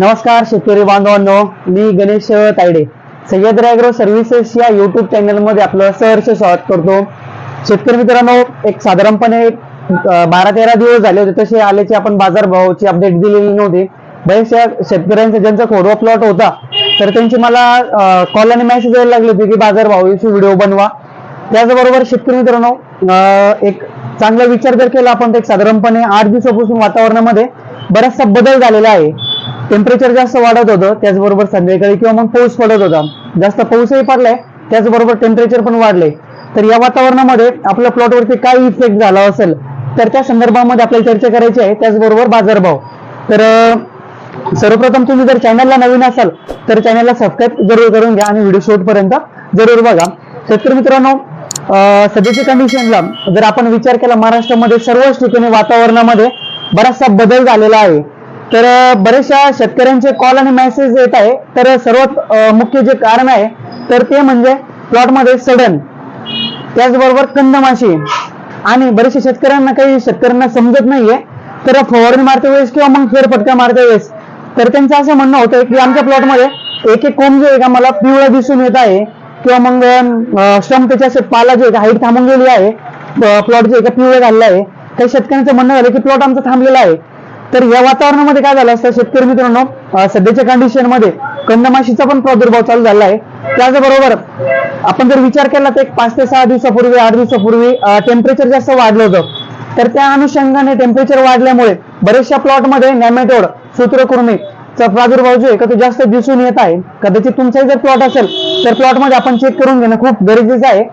नमस्कार शेतकरी बांधवांनो. मी गणेश तायडे. सह्याद्री अॅग्रो सर्व्हिसेस या युट्यूब चॅनलमध्ये आपलं सहर्ष स्वागत करतो. शेतकरी मित्रांनो एक साधारणपणे बारा तेरा दिवस झाले होते तसे आल्याचे आपण बाजारभावाची अपडेट दिलेली नव्हती. बरेचशा शेतकऱ्यांचा ज्यांचा खोडवा प्लॉट होता तर त्यांची मला कॉल आणि मेसेज यायला लागले होते की बाजारभावाविषयी व्हिडिओ बनवा. त्याचबरोबर शेतकरी मित्रांनो एक चांगला विचार जर केला आपण तर एक साधारणपणे आठ दिवसापासून वातावरणामध्ये बराचसा बदल झालेला आहे. टेम्परेचर जास्त वाढत होतं त्याचबरोबर संध्याकाळी किंवा मग पाऊस पडत होता. जास्त पाऊसही पडलाय त्याचबरोबर टेम्परेचर पण वाढले. तर या वातावरणामध्ये आपल्या प्लॉटवरती काय इफेक्ट झाला असेल तर त्या संदर्भामध्ये आपल्याला चर्चा करायची आहे त्याचबरोबर बाजारभाव. तर सर्वप्रथम तुम्ही जर चॅनलला नवीन असाल तर चॅनलला सबस्क्राईब जरूर करून घ्या आणि व्हिडिओ शेवटपर्यंत जरूर बघा. शेतकरी मित्रांनो सध्याच्या कंडिशनला जर आपण विचार केला महाराष्ट्रामध्ये सर्वच ठिकाणी वातावरणामध्ये बराचसा बदल झालेला आहे. तर बऱ्याचशा शेतकऱ्यांचे कॉल आणि मेसेज येत आहे. तर सर्वात मुख्य जे कारण आहे तर ते म्हणजे प्लॉटमध्ये सडन त्याचबरोबर कंदमाशी. आणि बरेचशा शेतकऱ्यांना काही शेतकऱ्यांना समजत नाहीये. तर फवारणी मारते वेळेस किंवा मग फेरफटका मारते वेळेस. तर त्यांचं असं म्हणणं होतं की आमच्या प्लॉटमध्ये एक एक कोंब जो आहे का मला पिवळा दिसून येत आहे. किंवा मग स्टम त्याच्या असे पाला जे हाईट थांबून गेली आहे. प्लॉट जे आहे का पिवळे झालेलं आहे. काही शेतकऱ्यांचं म्हणणं झालं की प्लॉट आमचा थांबलेला आहे. तर या वातावरणामध्ये काय झालं असतं? शेतकरी मित्रांनो सध्याच्या कंडिशनमध्ये कंदमाशीचा पण प्रादुर्भाव चालू झाला आहे. त्याचबरोबर आपण जर विचार केला तर एक पाच ते सहा दिवसापूर्वी आठ दिवसापूर्वी टेम्परेचर जास्त वाढलं होतं. तर त्या अनुषंगाने टेम्परेचर वाढल्यामुळे बरेचशा प्लॉटमध्ये नॅमेटोड सूत्रकृमीचा प्रादुर्भाव जो आहे का तो जास्त दिसून येत आहे. कदाचित तुमचाही जर प्लॉट असेल तर प्लॉटमध्ये आपण चेक करून घेणं खूप गरजेचं आहे.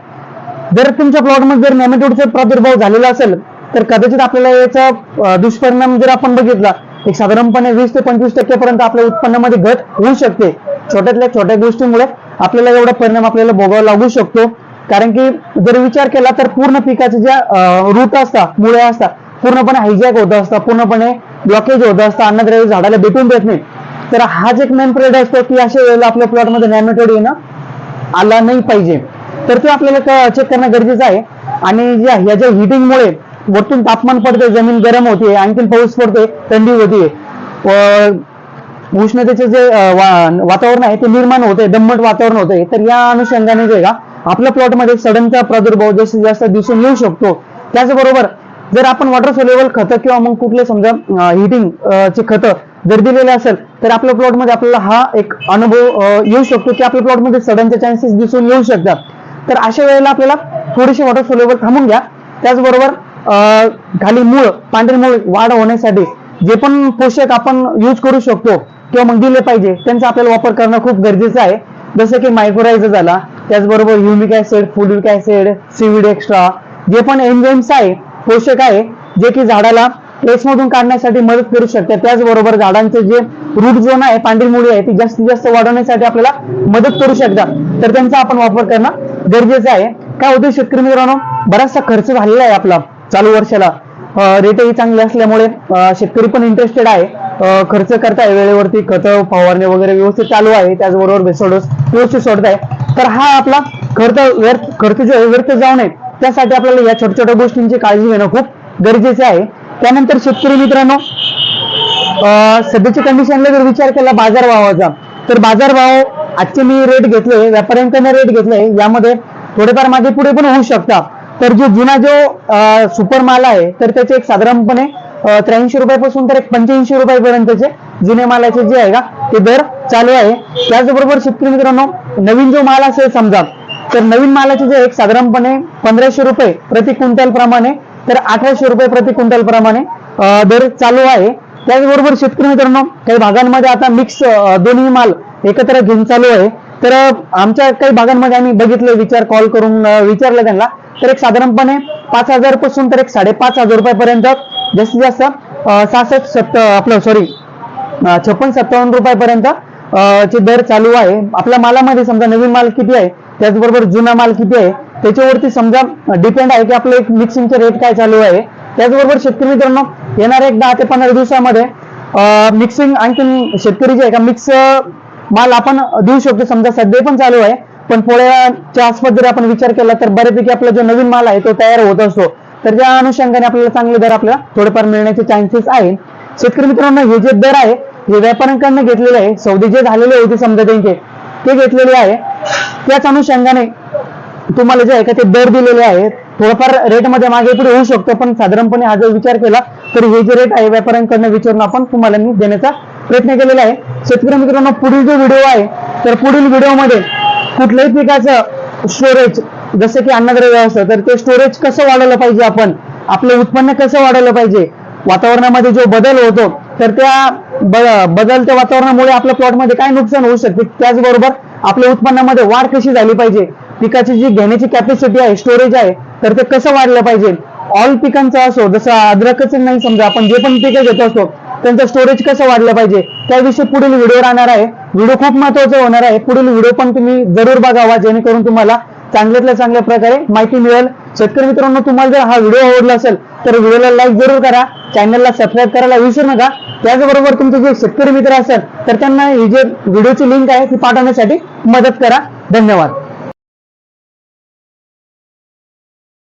जर तुमच्या प्लॉटमध्ये जर नेमॅटोडचा प्रादुर्भाव झालेला असेल तर कदाचित आपल्याला याचा दुष्परिणाम जर आपण बघितला एक साधारणपणे वीस ते पंचवीस टक्केपर्यंत आपल्या उत्पन्नामध्ये घट होऊ शकते. छोट्यातल्या छोट्या गोष्टीमुळे आपल्याला एवढा परिणाम आपल्याला भोगावा लागू शकतो. कारण की जर विचार केला तर पूर्ण पिकाचे ज्या रूट असतात मुळे असतात पूर्णपणे हायजॅक होत असतात पूर्णपणे ब्लॉकेज होत असतं अन्नद्रव्य झाडाला भेटून देत नाही. तर हाच एक मेन पिरियड असतो की अशा वेळेला आपल्या प्लॉटमध्ये नॅमेटोड येणं आला नाही पाहिजे. तर ते आपल्याला चेक करणं गरजेचं आहे. आणि या ह्या ज्या हिटिंगमुळे वरतून तापमान पडते जमीन गरम होते आणखीन पाऊस पडते थंडी होते उष्णतेचे जे वातावरण आहे ते निर्माण होते दमट वातावरण होते तर या अनुषंगाने जे का आपल्या प्लॉटमध्ये सडनचा प्रादुर्भाव जास्तीत जास्त दिसून येऊ शकतो. त्याचबरोबर जर आपण वॉटर सोलेबल खतं किंवा मग कुठले समजा हिटिंग चे खतं जर दिलेले असेल तर आपल्या प्लॉटमध्ये आपल्याला हा एक अनुभव येऊ शकतो की आपल्या प्लॉटमध्ये सडनचे चान्सेस दिसून येऊ शकतात. तर अशा वेळेला आपल्याला थोडीशी वॉटर सोलेबल थांबून घ्या. त्याचबरोबर खाली मूळ पांढरी मूळ वाढ होण्यासाठी जे पण पोषक आपण यूज करू शकतो किंवा मग दिले पाहिजे त्यांचा आपल्याला वापर करणं खूप गरजेचं आहे. जसं की मायक्रोरायझर झाला त्याचबरोबर humic acid fulvic acid seaweed extra जे पण एन्झाईम्स आहे पोषक आहे जे की झाडाला मधून काढण्यासाठी मदत करू शकतात त्याचबरोबर झाडांचे जे रूट झोन आहे पांढरी मुळी आहे ती जास्तीत जास्त वाढवण्यासाठी आपल्याला मदत करू शकतात. तर त्यांचा आपण वापर करणं गरजेचं आहे. काय होतं शेतकरी मित्रांनो? बराचसा खर्च झालेला आहे आपला. चालू वर्षाला. रेटही चांगले असल्यामुळे शेतकरी पण इंटरेस्टेड आहे. खर्च करताय वेळेवरती खत फवारणी वगैरे व्यवस्थित चालू आहे. त्याचबरोबर बेसोडोस व्यवस्थित सोडताय. तर हा आपला खर्च व्यर्थ खर्च जो व्यर्थ जाऊ नये त्यासाठी आपल्याला या छोट्या छोट्या गोष्टींची काळजी घेणं खूप गरजेचं आहे. त्यानंतर शेतकरी मित्रांनो सध्याच्या कंडिशनला जर विचार केला बाजारभावाचा तर बाजारभाव आजचे मी रेट घेतले व्यापाऱ्यांकडनं रेट घेतले यामध्ये थोडेफार मागे पुढे पण होऊ शकतात तर जो जुना जो सुपर माल आहे तर त्याचे एक साधारणपणे त्र्याऐंशी रुपयापासून तर एक पंच्याऐंशी रुपयापर्यंतचे जुने मालाचे जे आहे का ते दर चालू आहे. त्याचबरोबर शेतकरी मित्रांनो नवीन जो माल असेल समजा तर नवीन मालाचे जे एक साधारणपणे पंधराशे रुपये प्रति क्विंटल प्रमाणे तर अठराशे रुपये प्रति क्विंटल प्रमाणे दर चालू आहे. त्याचबरोबर शेतकरी मित्रांनो काही भागांमध्ये आता मिक्स दोन्ही माल एकत्र घेऊन चालू आहे. तर आमच्या काही भागांमध्ये आम्ही बघितले विचार कॉल करून विचारलं त्यांना. तर एक साधारणपणे पाच हजारपासून तर एक साडेपाच हजार रुपयापर्यंत जास्तीत जास्त सहासष्ट सत्त आपलं सॉरी छप्पन सत्तावन्न रुपयापर्यंत चे दर चालू आहे. आपल्या मालामध्ये समजा नवीन माल किती आहे त्याचबरोबर जुना माल किती आहे त्याच्यावरती समजा डिपेंड आहे की आपलं एक मिक्सिंगचे रेट काय चालू आहे. त्याचबरोबर शेतकरी मित्रांनो येणाऱ्या एक दहा ते पंधरा दिवसामध्ये मिक्सिंग आणखीन शेतकरी जे आहे का मिक्स माल आपण देऊ शकतो. समजा सध्या पण चालू आहे. पण पोळ्याच्या आसपास जर आपण विचार केला तर बऱ्यापैकी आपला जो नवीन माल आहे तो तयार होत असतो. तर त्या अनुषंगाने आपल्याला चांगले दर आपल्याला थोडेफार मिळण्याचे चान्सेस आहे शेतकरी मित्रांनो हे जे दर आहे हे व्यापाऱ्यांकडनं घेतलेले आहे. सौदे जे झालेले होते समजा त्यांचे ते घेतलेले आहे. त्याच अनुषंगाने तुम्हाला जे आहे का ते दर दिलेले आहेत थोडंफार रेटमध्ये मागे पुढे होऊ शकतो. पण साधारणपणे हा जर विचार केला तर हे जे रेट आहे व्यापाऱ्यांकडनं विचारून आपण तुम्हाला मी देण्याचा प्रयत्न केलेला आहे. शेतकरी मित्रांनो पुढील जो व्हिडिओ आहे तर पुढील व्हिडिओमध्ये कुठल्याही पिकाचं स्टोरेज जसं की अन्नद्रव्य असतं तर ते स्टोरेज कसं वाढवलं पाहिजे आपण? आपलं उत्पन्न कसं वाढवलं पाहिजे? वातावरणामध्ये जो बदल होतो तर त्या बदलत्या वातावरणामुळे आपल्या प्लॉटमध्ये काय नुकसान होऊ शकते? त्याचबरोबर आपल्या उत्पन्नामध्ये वाढ कशी झाली पाहिजे? पिकाची जी घेण्याची कॅपॅसिटी आहे स्टोरेज आहे तर ते कसं वाढलं पाहिजे? ऑल पिकांचा असो जसं अद्रकच नाही समजा आपण जे पण पिकं घेत असतो त्यांचं स्टोरेज कसं वाढलं पाहिजे? त्याविषयी पुढील व्हिडिओ राहणार आहे. व्हिडिओ खूप महत्त्वाचा होणार आहे. पुढील व्हिडिओ पण तुम्ही जरूर बघावा जेणेकरून तुम्हाला चांगल्यातल्या चांगल्या प्रकारे माहिती मिळेल. शेतकरी मित्रांनो तुम्हाला जर हा व्हिडिओ आवडला असेल तर व्हिडिओला लाईक जरूर करा. चॅनलला सबस्क्राईब करायला विसरू नका. त्याचबरोबर तुमचे जे शेतकरी मित्र असेल तर त्यांना ही जे व्हिडिओची लिंक आहे ती पाठवण्यासाठी मदत करा. धन्यवाद.